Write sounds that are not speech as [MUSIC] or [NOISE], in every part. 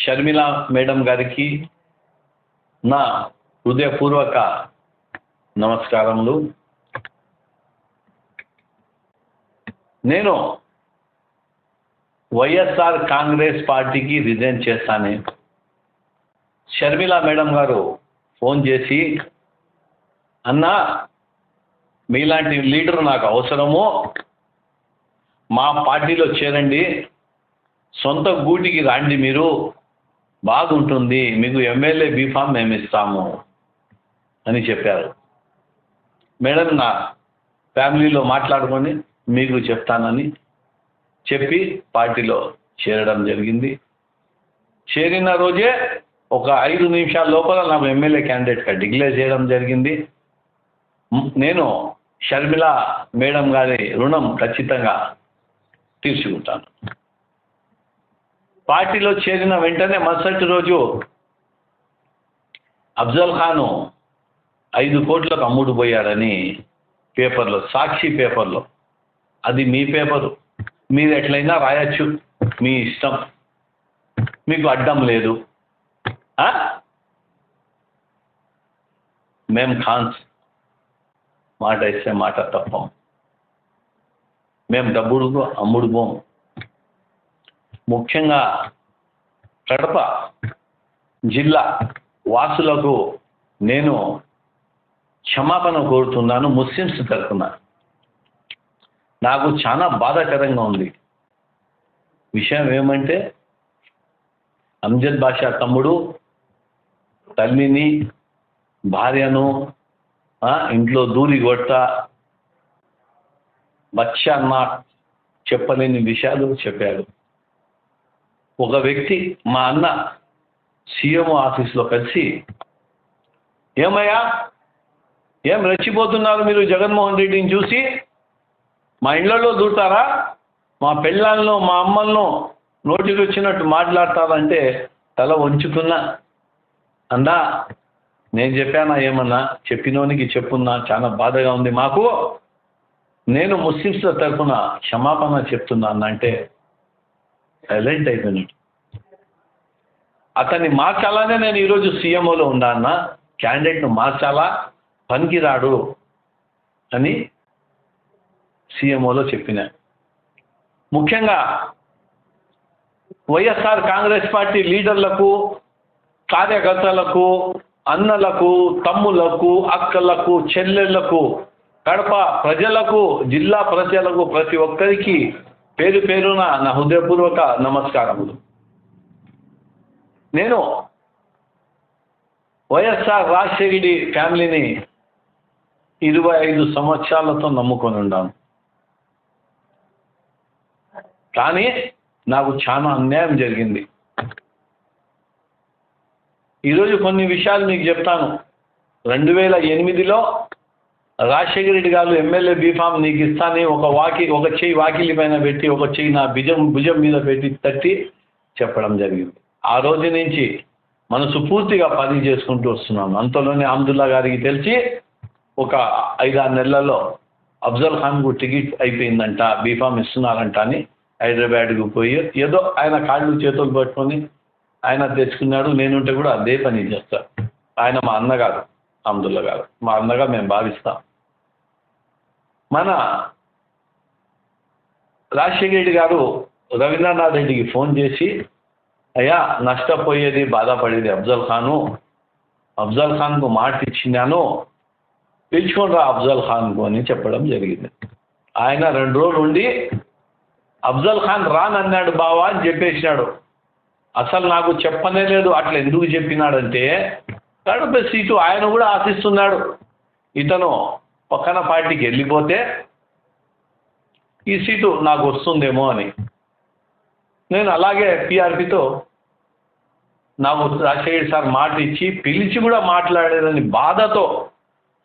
Sharmila madam గారికి నా హృదయపూర్వక నమస్కారములు. నేను వైఎస్ఆర్ కాంగ్రెస్ పార్టీకి రిజైన్ చేస్తాను. షర్మిల మేడం గారు ఫోన్ చేసి అన్నా మీలాంటి లీడర్ నాకు అవసరము. మా పార్టీలో చేరండి. సొంత గూటికి రండి మీరు. బాగుంటుంది మీకు ఎమ్మెల్యే బీఫామ్ మేము ఇస్తాము అని చెప్పారు. మేడం నా ఫ్యామిలీలో మాట్లాడుకొని మీకు చెప్తానని చెప్పి పార్టీలో చేరడం జరిగింది. చేరిన రోజే ఒక ఐదు నిమిషాల లోపల నాకు ఎమ్మెల్యే క్యాండిడేట్గా డిక్లేర్ చేయడం జరిగింది. నేను షర్మిల మేడం గారి రుణం ఖచ్చితంగా తీర్చుకుంటాను. పార్టీలో చేరిన వెంటనే మరుసటి రోజు అఫ్జల్ ఖాను ఐదు కోట్లకు అమ్ముడు పోయాడని పేపర్లో సాక్షి పేపర్లో. అది మీ పేపరు. మీరు ఎట్లయినా రాయొచ్చు. మీ ఇష్టం. మీకు అడ్డం లేదు. మేము మేం ఖాన్స్. మాట ఇస్తే మాట తప్పం. మేము డబ్బుడు అమ్ముడు ముఖ్యంగా కడప జిల్లా వాసులకు నేను క్షమాపణ కోరుతున్నాను ముస్లిమ్స్ తరఫున. నాకు చాలా బాధాకరంగా ఉంది. విషయం ఏమంటే అంజద్ బాషా తమ్ముడు తల్లిని భార్యను ఇంట్లో దూరి కొట్ట బచ్చా చెప్పలేని విషయాలు చెప్పాడు. ఒక వ్యక్తి మా అన్న సీఎం ఆఫీస్లో కలిసి ఏమయ్యా ఏం రెచ్చిపోతున్నారు మీరు జగన్మోహన్ రెడ్డిని చూసి? మా ఇళ్ళలో దూతారా మా పెళ్ళాలను మా అమ్మలను నోటికి వచ్చినట్టు మాట్లాడతారంటే తల వంచుకున్నా. అందా నేను చెప్పానా ఏమన్నా? చెప్పినోనికి చెప్పున్నా. చాలా బాధగా ఉంది మాకు. నేను ముస్లిమ్స్ల తరఫున క్షమాపణ చెప్తున్నాను అంటే సైలెంట్ అయిపోయినట్టు అతన్ని మార్చాలనే నేను ఈరోజు సీఎంఓలో ఉన్నా అన్న. క్యాండిడేట్ను మార్చాలా? పనికిరాడు అని సీఎంఓలో చెప్పిన. ముఖ్యంగా వైఎస్ఆర్ కాంగ్రెస్ పార్టీ లీడర్లకు కార్యకర్తలకు అన్నలకు తమ్ములకు అక్కలకు చెల్లెళ్ళకు కడప ప్రజలకు జిల్లా ప్రజలకు ప్రతి ఒక్కరికి పేరు పేరున నా హృదయపూర్వక నమస్కారములు. నేను వైఎస్ఆర్ రాజశేఖరి ఫ్యామిలీని ఇరవై ఐదు సంవత్సరాలతో నమ్ముకొని ఉన్నాను కానీ నాకు చాలా అన్యాయం జరిగింది. ఈరోజు కొన్ని విషయాలు మీకు చెప్తాను. రెండు వేల ఎనిమిదిలో రాజశేఖర రెడ్డి గారు ఎమ్మెల్యే బీఫామ్ నీకు ఇస్తానని ఒక వాకి ఒక చెయ్యి వాకిలి పైన పెట్టి ఒక చెయ్యి నా భుజం భుజం మీద పెట్టి తట్టి చెప్పడం జరిగింది. ఆ రోజు నుంచి మనసు పూర్తిగా పని చేసుకుంటూ వస్తున్నాను. అంతలోనే అమ్దుల్లా గారికి తెలిసి ఒక ఐదారు నెలలలో అఫ్జల్ ఖాన్కు టికెట్ అయిపోయిందంట బీఫామ్ ఇస్తున్నారంట అని హైదరాబాద్కు పోయి ఏదో ఆయన కాళ్ళు చేతులు పట్టుకొని ఆయన తెచ్చుకున్నాడు నేనుంటే కూడా అదే పని చేస్తాను ఆయన మా అన్నగారు అమ్దుల్లా గారు. మా అన్నగా మేము భావిస్తాం. మన రాజశేఖర రెడ్డి గారు రవీంద్రనాథ్ రెడ్డికి ఫోన్ చేసి అయ్యా నష్టపోయేది బాధపడేది అఫ్జల్ ఖాను. అఫ్జల్ ఖాన్కు మాట ఇచ్చినాను. పిలుచుకొని రా అఫ్జల్ ఖాన్కు అని చెప్పడం జరిగింది. ఆయన రెండు రోజులు ఉండి అఫ్జల్ ఖాన్ రానన్నాడు బావా అని చెప్పేసినాడు. అసలు నాకు చెప్పనే లేదు. అట్లా ఎందుకు చెప్పినాడంటే కడప సీటు ఆయన కూడా ఆశిస్తున్నాడు. ఇతను పక్కన పార్టీకి వెళ్ళిపోతే ఈ సీటు నాకు వస్తుందేమో అని. నేను అలాగే పిఆర్పితో నాకు రాజశేఖర్ సార్ మాట ఇచ్చి పిలిచి కూడా మాట్లాడేదని బాధతో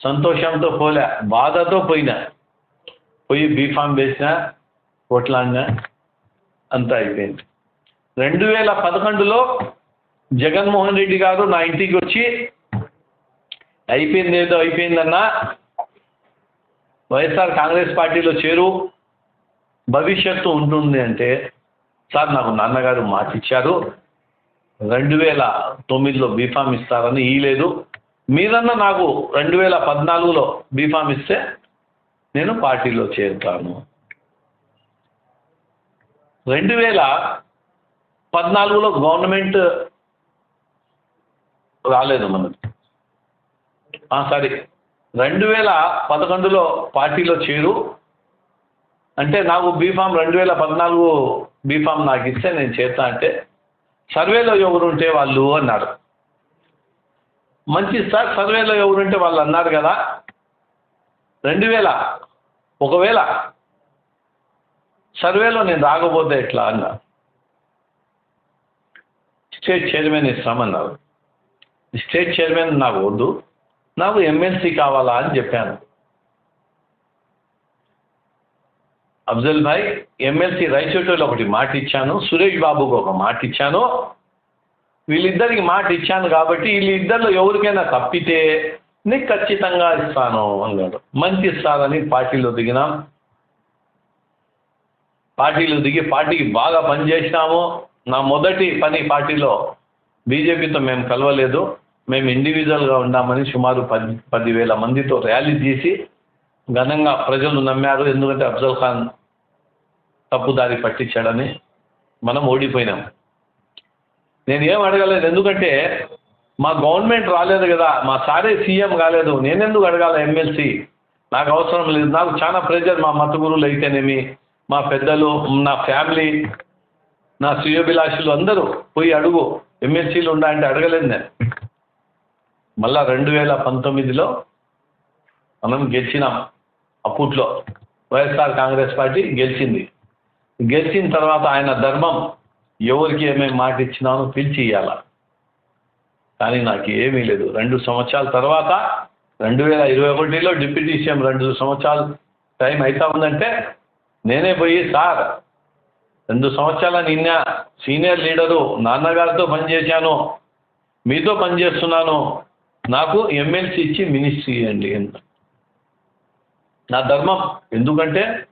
సంతోషంతో పోలే. బాధతో పోయినా. పోయి బీఫామ్ వేసిన కొట్లాడినా అంతా అయిపోయింది. రెండు వేల పదకొండులో జగన్మోహన్ రెడ్డి గారు నా ఇంటికి వచ్చి అయిపోయింది ఏదో అయిపోయిందన్నా వైఎస్ఆర్ కాంగ్రెస్ పార్టీలో చేరు భవిష్యత్తు ఉంటుంది అంటే సార్ నాకు నాన్నగారు మాట ఇచ్చారు రెండు వేల తొమ్మిదిలో బీఫామ్ ఇస్తారని ఇయలేదు మీరన్నా నాకు రెండు వేల పద్నాలుగులో బీఫామ్ ఇస్తే నేను పార్టీలో చేరుతాను. రెండు వేల పద్నాలుగులో గవర్నమెంట్ రాలేదు మనకి సారీ. రెండు వేల పదకొండులో పార్టీలో చేరు. అంటే నాకు బీఫామ్ రెండు వేల పద్నాలుగు బీఫామ్ నాకు ఇస్తే నేను చేస్తా అంటే సర్వేలో ఎవరుంటే వాళ్ళు అన్నారు. మంచి సార్ సర్వేలో ఎవరుంటే వాళ్ళు అన్నారు కదా. రెండు వేల ఒకవేళ సర్వేలో నేను రాకపోతే ఎట్లా అన్నారు స్టేట్ చైర్మన్ ఇస్తామన్నారు స్టేట్ చైర్మన్ నాకు వద్దు. నాకు ఎమ్మెల్సీ కావాలా అని చెప్పాను. అఫ్జల్ భాయ్ ఎమ్మెల్సీ రైచోటోలో ఒకటి మాట ఇచ్చాను సురేష్ బాబుకు ఒక మాట ఇచ్చాను వీళ్ళిద్దరికి మాట ఇచ్చాను కాబట్టి వీళ్ళిద్దరిలో ఎవరికైనా తప్పితే నీకు ఖచ్చితంగా ఇస్తాను అన్నాడు. మంచి ఇస్తానని పార్టీలో దిగినాం. పార్టీలో దిగి పార్టీకి బాగా పనిచేసినాము. నా మొదటి పని పార్టీలో. బీజేపీతో మేము కలవలేదు. మేము ఇండివిజువల్గా ఉన్నామని సుమారు పది పదివేల మందితో ర్యాలీ తీసి ఘనంగా ప్రజలు నమ్మారు. ఎందుకంటే అఫ్జల్ ఖాన్ తప్పుదారి పట్టించాడని మనం ఓడిపోయినాం. నేను ఏం అడగలేదు. ఎందుకంటే మా గవర్నమెంట్ రాలేదు కదా. మా సారే సీఎం కాలేదు. నేనెందుకు అడగాల ఎమ్మెల్సీ? నాకు అవసరం లేదు. నాకు చాలా ప్రెజర్ మా మత గురువులు అయితేనేమి మా పెద్దలు నా ఫ్యామిలీ నా శ్రేయోభిలాషులు అందరూ పోయి అడుగు. ఎమ్మెల్సీలు ఉండా అంటే అడగలేదు నేను. మళ్ళా రెండు వేల పంతొమ్మిదిలో మనం గెలిచినాం అప్పట్లో వైఎస్ఆర్ కాంగ్రెస్ పార్టీ గెలిచింది. గెలిచిన తర్వాత ఆయన ధర్మం ఎవరికి ఏమేమి మాట ఇచ్చినానో పిలిచి ఇవ్వాల కానీ నాకు ఏమీ లేదు. రెండు సంవత్సరాల తర్వాత రెండు వేల ఇరవై ఒకటిలో డిప్యూటీ సీఎం రెండు సంవత్సరాలు టైం అవుతా ఉందంటే నేనే పోయి సార్ రెండు సంవత్సరాల నిన్న సీనియర్ లీడరు నాన్నగారితో పనిచేశాను మీతో పనిచేస్తున్నాను నాకు ఎమ్మెల్సీ ఇచ్చి మినిస్ట్రీ ఇవ్వండి ఎంత? నా ధర్మం. ఎందుకంటే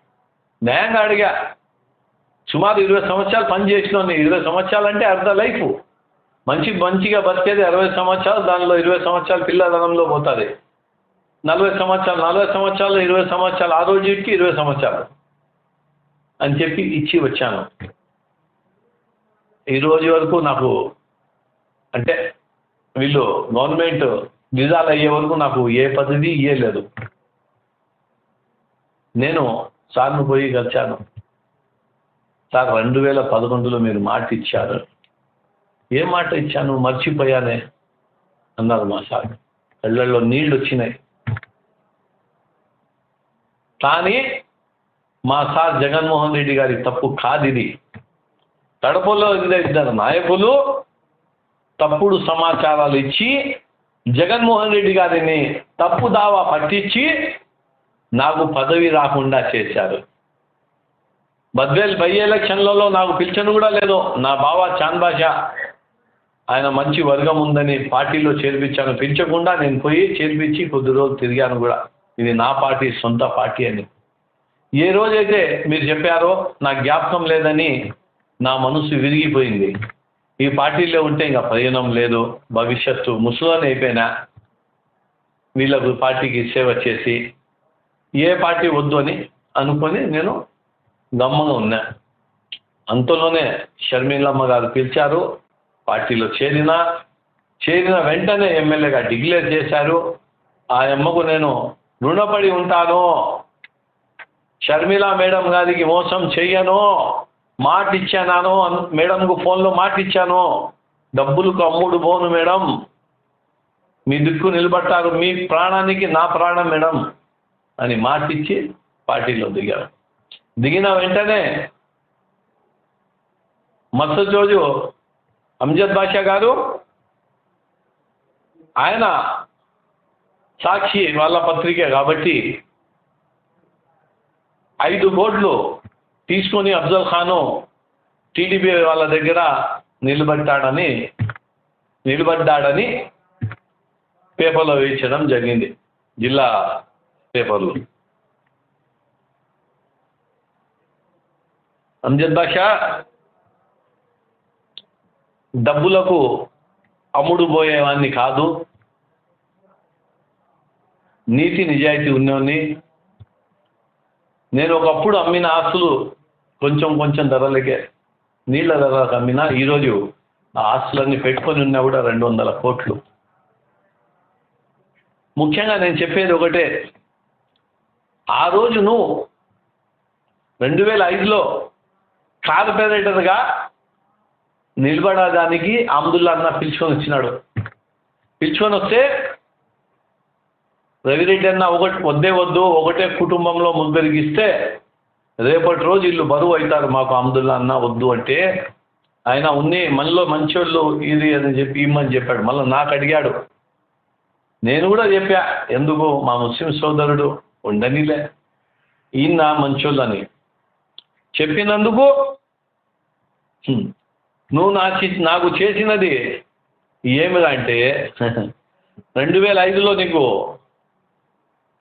న్యాయంగా అడిగా. సుమారు ఇరవై సంవత్సరాలు పని చేసినాను ఇరవై సంవత్సరాలు అంటే అర్ధ లైఫ్. మంచి మంచిగా బతికేది అరవై సంవత్సరాలు దానిలో ఇరవై సంవత్సరాలు పిల్లదనంలో పోతుంది. నలభై సంవత్సరాలు నలభై సంవత్సరాలు ఇరవై సంవత్సరాలు ఆ రోజుకి ఇరవై సంవత్సరాలు అని చెప్పి ఇచ్చి వచ్చాను. ఈ రోజు వరకు నాకు అంటే వీళ్ళు గవర్నమెంట్ నిజాలు అయ్యే వరకు నాకు ఏ పదవి ఇయ్యలేదు నేను సార్ను పోయి కలిశాను. సార్ రెండు వేల పదకొండులో మీరు మాట ఇచ్చారు. ఏ మాట ఇచ్చాను? మర్చిపోయానే అన్నారు మా సార్. కళ్ళల్లో నీళ్ళు వచ్చినాయి. కానీ మా సార్ జగన్మోహన్ రెడ్డి గారి తప్పు కాదు ఇది. కడపలో ఇద్దరు ఇద్దరు నాయకులు తప్పుడు సమాచారాలు ఇచ్చి జగన్మోహన్ రెడ్డి గారిని తప్పు దావా పట్టించి నాకు పదవి రాకుండా చేశారు. బద్వేల్ బై ఎలక్షన్లలో నాకు పిలిచను కూడా లేదు. నా బావ చాంద్ ఆయన మంచి వర్గం ఉందని పార్టీలో చేర్పించాను. పిలిచకుండా నేను పోయి చేర్పించి కొద్ది రోజులు తిరిగాను కూడా. ఇది నా పార్టీ సొంత పార్టీ అని. ఏ రోజైతే మీరు చెప్పారో నా జ్ఞాపకం లేదని నా మనసు విరిగిపోయింది. ఈ పార్టీలో ఉంటే ఇంకా ప్రయోజనం లేదు భవిష్యత్తు ముసలోని అయిపోయినా వీళ్ళకు పార్టీకి సేవ చేసి ఏ పార్టీ వద్దు అని అనుకొని నేను గమ్మగా ఉన్నా. అంతలోనే షర్మిలమ్మ గారు పిలిచారు పార్టీలో చేరిన చేరిన వెంటనే ఎమ్మెల్యేగా డిక్లేర్ చేశారు ఆ అమ్మకు నేను రుణపడి ఉంటాను. షర్మిల మేడం గారికి మోసం చెయ్యను. మాట ఇచ్చాను మేడంకు ఫోన్లో మాట ఇచ్చాను డబ్బులకు అమ్ముడు పోను మేడం. మీ దిక్కు నిలబట్టారు మీ ప్రాణానికి నా ప్రాణం మేడం అని మాట ఇచ్చి పార్టీలో దిగారు. దిగిన వెంటనే మరుసటి రోజు అంజద్ బాషా గారు ఆయన సాక్షి వాళ్ళ పత్రికే కాబట్టి ఐదు కోట్లు తీసుకొని అఫ్జల్ ఖాను టీడీపీ వాళ్ళ దగ్గర నిలబడ్డాడని నిలబడ్డాడని పేపర్లో వేయించడం జరిగింది. జిల్లా పేపర్లు. అంజద్ బాషా డబ్బులకు అమ్ముడు పోయేవాడిని కాదు. నీతి నిజాయితీ ఉన్నవాన్ని నేను ఒకప్పుడు అమ్మిన ఆస్తులు కొంచెం కొంచెం ధరలకే నీళ్ళ ధరలకు అమ్మినా ఈరోజు ఆ ఆస్తులన్నీ పెట్టుకొని ఉన్నా కూడా రెండు వందల కోట్లు. ముఖ్యంగా నేను చెప్పేది ఒకటే ఆ రోజు నువ్వు రెండు వేల ఐదులో కార్పొరేటర్గా నిలబడడానికి అమ్దుల్లా అన్న పిలుచుకొని వచ్చినాడు. పిలుచుకొని వస్తే రవిరెడ్డి అన్న ఒకటి వద్దే వద్దు ఒకటే కుటుంబంలో ముగ్గురికి ఇస్తే రేపటి రోజు వీళ్ళు బరువు అవుతారు మాకు అమ్దుల్లా అన్న వద్దు అంటే ఆయన ఉన్ని మనలో మంచోళ్ళు ఇది అని చెప్పి ఇమ్మని చెప్పాడు. మళ్ళీ నాకు అడిగాడు. నేను కూడా చెప్పా ఎందుకు మా ముస్లిం సోదరుడు ఉండనిలే ఈయన మంచోళ్ళని. చెప్పినందుకు నువ్వు నా నాకు చేసినది ఏమిరా అంటే [LAUGHS] రెండు వేల ఐదులో నీకు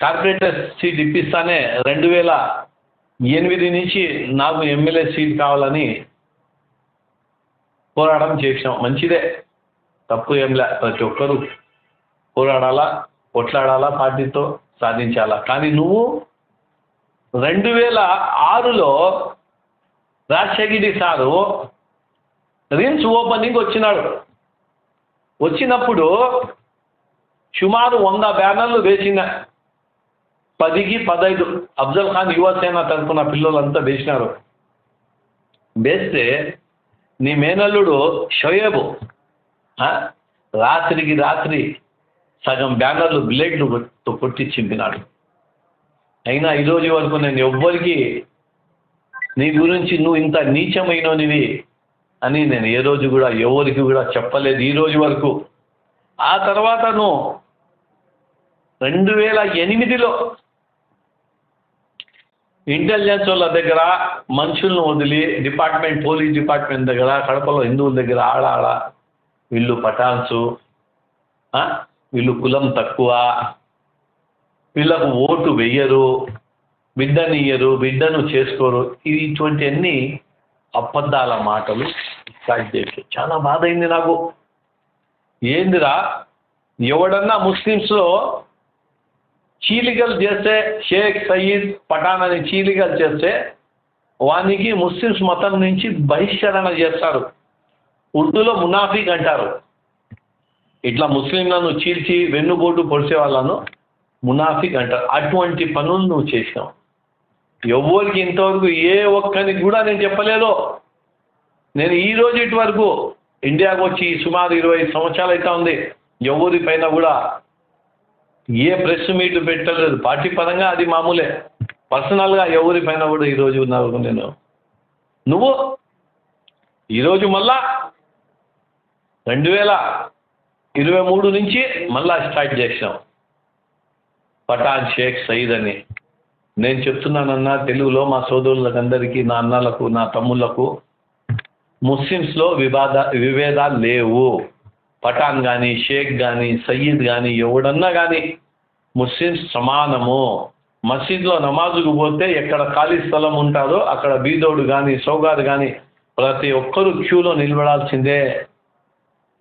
కార్పొరేటర్ సీట్ ఇప్పిస్తానే రెండు వేల ఎనిమిది నుంచి నాకు ఎమ్మెల్యే సీట్ కావాలని పోరాటం చేసినాం మంచిదే. తప్పు ఏం లే. ప్రతి ఒక్కరూ పోరాడాలా కొట్లాడాలా పార్టీతో సాధించాలా. కానీ నువ్వు రెండు వేల ఆరులో రాజశేఖరి సారు రిమ్స్ ఓపెనింగ్ వచ్చినాడు. వచ్చినప్పుడు సుమారు వంద బ్యానర్లు వేసిన పదికి పదహైదు అఫ్జల్ ఖాన్ యువసేన తరఫున పిల్లలంతా వేసినారు వేస్తే నీ మేనల్లుడు షోయేబు రాత్రికి రాత్రి సగం బ్యానర్లు బ్లేడ్లు కొట్టి- కొట్టి చింపినాడు. అయినా ఈరోజు వరకు నేను ఎవ్వరికి నీ గురించి నువ్వు ఇంత నీచమైననివి అని నేను ఏ రోజు కూడా ఎవరికి కూడా చెప్పలేదు. ఈ రోజు వరకు ఆ తర్వాత నువ్వు రెండు వేల ఎనిమిదిలో ఇంటెలిజెన్స్ వాళ్ళ దగ్గర మనుషులను వదిలి డిపార్ట్మెంట్ పోలీస్ డిపార్ట్మెంట్ దగ్గర కడపలో హిందువుల దగ్గర ఆడ ఆడ వీళ్ళు పఠాన్సు వీళ్ళు కులం తక్కువ. వీళ్ళకు ఓటు వెయ్యరు. బిడ్డని ఇయ్యరు బిడ్డను చేసుకోరు. ఇటువంటివన్నీ ఇటువంటి అన్ని అబద్ధాల మాటలు స్టార్ట్ చేసి చాలా బాధ అయింది నాకు. ఏందిరా? ఎవడన్నా ముస్లిమ్స్లో చీలికలు చేస్తే షేక్ సయీద్ పఠాన్ అని చీలికలు చేస్తే వానికి ముస్లిమ్స్ మతం నుంచి బహిష్కరణ చేస్తారు. ఉర్దూలో మునాఫిక్ అంటారు. ఇట్లా ముస్లింలను చీల్చి వెన్నుపోటు పొడిచే వాళ్ళను మునాఫిక్ అంటారు. అటువంటి పనులు నువ్వు చేసినావు. ఎవరికి ఇంతవరకు ఏ ఒక్కరికి కూడా నేను చెప్పలేదు. నేను ఈ రోజు ఇటు వరకు ఇండియాకు వచ్చి సుమారు ఇరవై సంవత్సరాలు అయితే ఉంది. ఎవరి పైన కూడా ఏ ప్రెస్ మీట్ పెట్టలేదు. పార్టీ పరంగా అది మామూలే. పర్సనల్గా ఎవరి పైన కూడా ఈరోజు ఉన్నారు నేను. నువ్వు ఈరోజు మళ్ళా రెండు వేల ఇరవై మూడు నుంచి మళ్ళా స్టార్ట్ చేసినాం పఠాన్ షేక్ సయీద్ అని. నేను చెప్తున్నానన్నా తెలుగులో మా సోదరులకందరికీ నా అన్నలకు నా తమ్ముళ్ళకు ముస్లిమ్స్లో వివాద విభేదాలు లేవు. పఠాన్ కానీ షేక్ కానీ సయ్యద్ కానీ ఎవడన్నా కానీ ముస్లిమ్స్ సమానము. మసీద్లో నమాజుకు పోతే ఎక్కడ ఖాళీ స్థలం ఉంటారో అక్కడ బీదోడు కానీ సౌగారు కానీ ప్రతి ఒక్కరూ క్యూలో నిలబడాల్సిందే.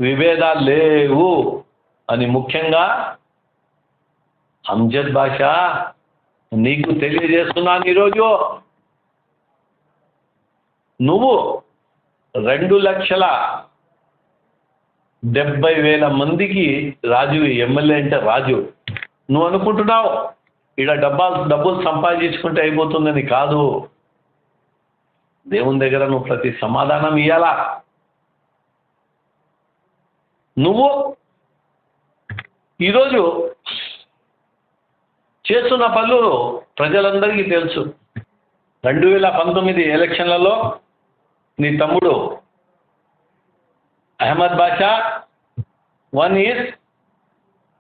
విభేదాలు లేవు. అని ముఖ్యంగా అంజద్ భాష నీకు తెలియజేస్తున్నాను ఈరోజు. నువ్వు రెండు లక్షల డెబ్బై వేల మందికి రాజు ఎమ్మెల్యే అంటే రాజు. నువ్వు అనుకుంటున్నావు ఇక్కడ డబ్బా డబ్బులు సంపాదించుకుంటే అయిపోతుందని కాదు. దేవుని దగ్గర నువ్వు ప్రతి సమాధానం ఇవ్వాలా నువ్వు ఈరోజు చేస్తున్న పనులు ప్రజలందరికీ తెలుసు. రెండు వేల పంతొమ్మిది ఎలక్షన్లలో నీ తమ్ముడు Ahmed Basha one is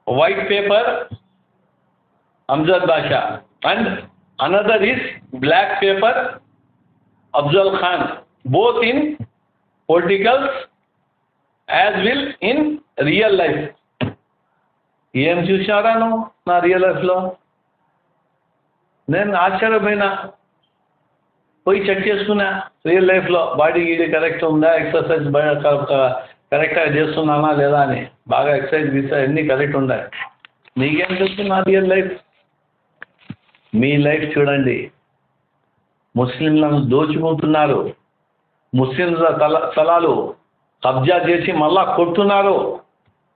white paper Amjad Basha and another is black paper Afzal Khan both in politicals as will in real life ఏం చూసారా నువ్వు నా రియల్ లైఫ్లో నేను ఆశ్చర్యపోయినా పోయి చెక్ చేసుకున్నా రియల్ లైఫ్లో బాడీ గీడీ కరెక్ట్ ఉందా ఎక్సర్సైజ్ కరెక్ట్గా చేస్తున్నానా లేదా అని. బాగా ఎక్సర్సైజ్ గీసా అన్నీ కరెక్ట్ ఉండాలి మీకేం తెలుసు నా రియల్ లైఫ్ మీ లైఫ్ చూడండి. ముస్లింలను దోచుకుంటున్నారు. ముస్లింల తల స్థలాలు కబ్జా చేసి మళ్ళా కొట్టున్నారు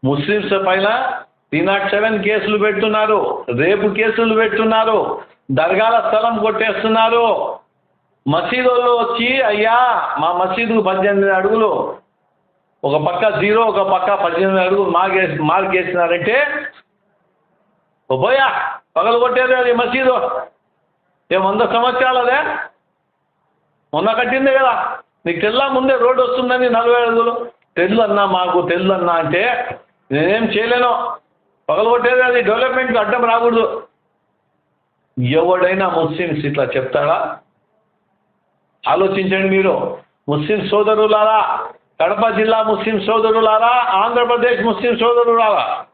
ముస్లింస్ పైన త్రీ నాట్ సెవెన్ కేసులు పెడుతున్నారు. రేపు కేసులు పెడుతున్నారు. దర్గాల స్థలం కొట్టేస్తున్నారు. మసీదుల్లో వచ్చి అయ్యా మా మసీదుకు పద్దెనిమిది అడుగులు ఒక పక్క జీరో ఒక పక్క పద్దెనిమిది అడుగులు మార్కేసి మార్కేసినారంటే ఓ పోయా పగలు కొట్టేది అది మసీదు. ఏ వంద సంవత్సరాలదే? మొన్న కట్టిందే కదా. నీకు తెల్లా ముందే రోడ్డు వస్తుందని నలభై అడుగులు తెల్లు అన్నా మాకు తెల్లు అన్నా అంటే నేనేం చేయలేను. పగలు కొట్టేది అది డెవలప్మెంట్కి అడ్డం రాకూడదు. ఎవడైనా ముస్లిమ్స్ ఇట్లా చెప్తాడా? ఆలోచించండి మీరు. ముస్లిం సోదరులారా కడప జిల్లా ముస్లిం సోదరులారా ఆంధ్రప్రదేశ్ ముస్లిం సోదరులారా?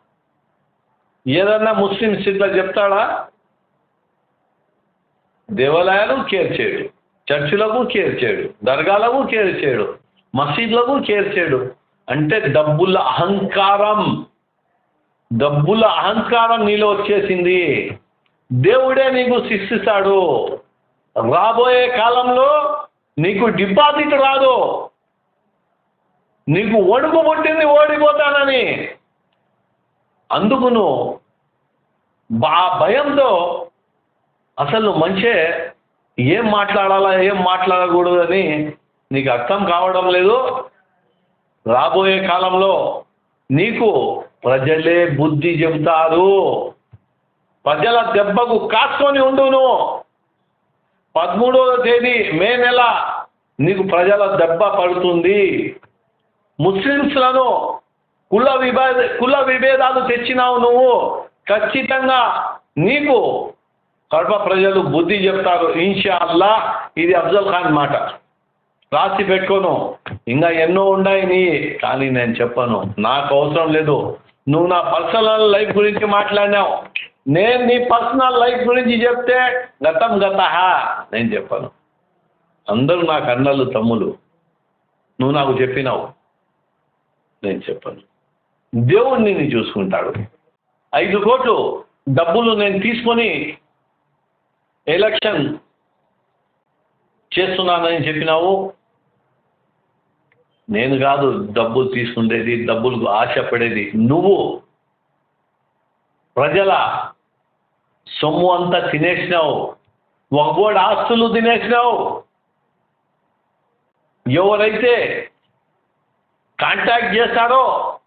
ఏదన్నా ముస్లిం ఇట్లా చెప్తాడా? దేవాలయాలు కేర్ చేయడు చర్చిలకు కేర్ చేయడు దర్గాలకు కేర్ చేయడు మసీద్లకు కేర్ చేయడు. అంటే డబ్బుల అహంకారం డబ్బుల అహంకారం నీలో వచ్చేసింది. దేవుడే నీకు శిక్షిస్తాడు రాబోయే కాలంలో నీకు డిపాజిట్ రాదు. నీకు ఒడుపు పుట్టింది ఓడిపోతానని. అందుకు నువ్వు బా భయంతో అసలు మంచే ఏం మాట్లాడాలా ఏం మాట్లాడకూడదు అని నీకు అర్థం కావడం లేదు. రాబోయే కాలంలో నీకు ప్రజలే బుద్ధి చెబుతారు. ప్రజల దెబ్బకు కాసుకొని ఉండు నువ్వు పదమూడవ తేదీ మే నెల నీకు ప్రజల దెబ్బ పడుతుంది. ముస్లిమ్స్లను కుల విభేద కుల విభేదాలు తెచ్చినావు నువ్వు. ఖచ్చితంగా నీకు కడప ప్రజలు బుద్ధి చెప్తారు. ఇన్షా అల్లా ఇది అఫ్జల్ ఖాన్ మాట. రాసి పెట్టుకోను. ఇంకా ఎన్నో ఉన్నాయి నీ. కానీ నేను చెప్పను. నాకు అవసరం లేదు. నువ్వు నా పర్సనల్ లైఫ్ గురించి మాట్లాడినావు. నేను నీ పర్సనల్ లైఫ్ గురించి చెప్తే గతం గత నేను చెప్పను. అందరూ నాకు అన్నలు తమ్ములు. నువ్వు నాకు చెప్పినావు. నేను చెప్పను. దేవుడు నిన్ను చూసుకుంటాడు. ఐదు కోట్లు డబ్బులు నేను తీసుకొని ఎలక్షన్ చేస్తున్నానని చెప్పినావు. నేను కాదు డబ్బులు తీసుకుండేది డబ్బులకు ఆశపడేది నువ్వు. ప్రజల సొమ్ము అంతా తినేసినావు. ఒక్కోడు ఆస్తులు తినేసినావు. ఎవరైతే కాంటాక్ట్ చేస్తారో?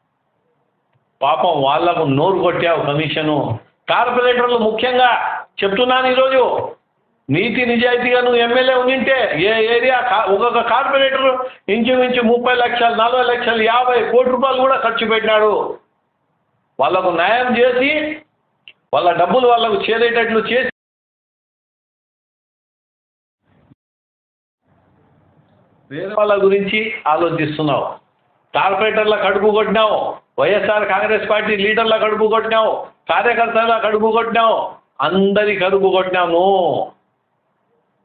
పాపం వాళ్ళకు నోరు కొట్టావు కమిషను. కార్పొరేటర్లు ముఖ్యంగా చెప్తున్నాను ఈరోజు. నీతి నిజాయితీగా నువ్వు ఎమ్మెల్యే ఉండింటే ఏ ఏరియా కా- ఒక్కొక్క కార్పొరేటర్ ఇంచుమించు ముప్పై లక్షలు నలభై లక్షలు యాభై కోటి రూపాయలు కూడా ఖర్చు పెట్టినాడు. వాళ్ళకు న్యాయం చేసి వాళ్ళ డబ్బులు వాళ్ళకు చేరేటట్లు చేసి వేరే వాళ్ళ గురించి ఆలోచిస్తున్నావు. కార్పొరేటర్ల కడుపు కొట్టినావు. వైఎస్ఆర్ కాంగ్రెస్ పార్టీ లీడర్ల కడుపు కొట్టినావు. కార్యకర్తల కడుపు కొట్టినావు. అందరి కడుపు కొట్టినాము.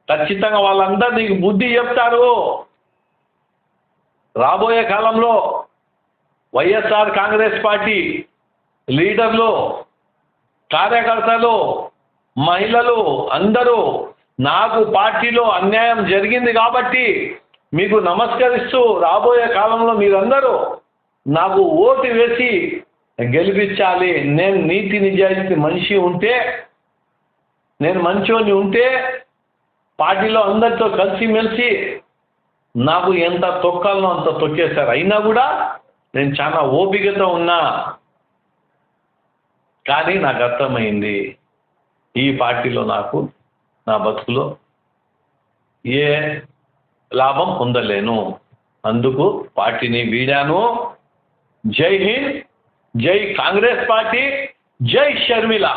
ఖచ్చితంగా వాళ్ళందరూ నీకు బుద్ధి చెప్తారు. రాబోయే కాలంలో వైఎస్ఆర్ కాంగ్రెస్ పార్టీ లీడర్లు కార్యకర్తలు మహిళలు అందరూ నాకు పార్టీలో అన్యాయం జరిగింది కాబట్టి మీకు నమస్కరిస్తూ రాబోయే కాలంలో మీరందరూ నాకు ఓటు వేసి గెలిపించాలి. నేను నీతి నిజాయితీ మనిషి ఉంటే నేను మంచోని ఉంటే పార్టీలో అందరితో కలిసిమెలిసి నాకు ఎంత తొక్కాలనో అంత తొక్కేశారు. అయినా కూడా నేను చాలా ఓపికతో ఉన్నా. కానీ నాకు అర్థమైంది ఈ పార్టీలో నాకు నా బతుకులో ఏ లాభం పొందలేను. అందుకు పార్టీని వీడాను. జై హింద్ జై కాంగ్రెస్ పార్టీ జై షర్మిల.